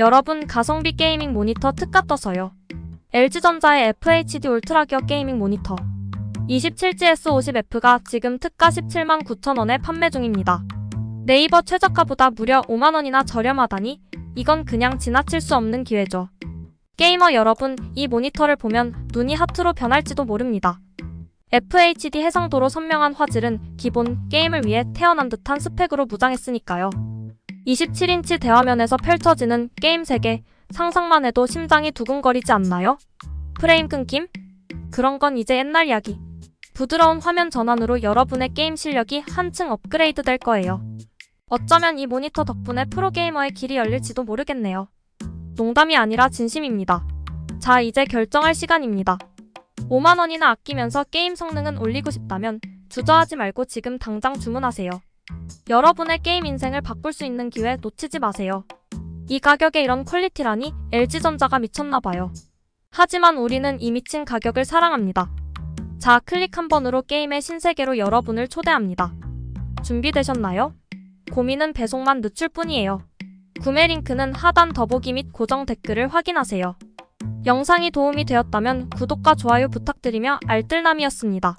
여러분 가성비 게이밍 모니터 특가 떠서요. LG전자의 FHD 울트라 기어 게이밍 모니터 27GS50F가 지금 특가 17만 9천원에 판매 중입니다. 네이버 최저가보다 무려 5만원이나 저렴하다니 이건 그냥 지나칠 수 없는 기회죠. 게이머 여러분, 이 모니터를 보면 눈이 하트로 변할지도 모릅니다. FHD 해상도로 선명한 화질은 기본 게임을 위해 태어난 듯한 스펙으로 무장했으니까요. 27인치 대화면에서 펼쳐지는 게임 세계, 상상만 해도 심장이 두근거리지 않나요? 프레임 끊김? 그런 건 이제 옛날 이야기. 부드러운 화면 전환으로 여러분의 게임 실력이 한층 업그레이드 될 거예요. 어쩌면 이 모니터 덕분에 프로게이머의 길이 열릴지도 모르겠네요. 농담이 아니라 진심입니다. 자, 이제 결정할 시간입니다. 5만원이나 아끼면서 게임 성능은 올리고 싶다면 주저하지 말고 지금 당장 주문하세요. 여러분의 게임 인생을 바꿀 수 있는 기회 놓치지 마세요. 이 가격에 이런 퀄리티라니 LG전자가 미쳤나봐요. 하지만 우리는 이 미친 가격을 사랑합니다. 자, 클릭 한 번으로 게임의 신세계로 여러분을 초대합니다. 준비되셨나요? 고민은 배송만 늦출 뿐이에요. 구매 링크는 하단 더보기 및 고정 댓글을 확인하세요. 영상이 도움이 되었다면 구독과 좋아요 부탁드리며 알뜰남이었습니다.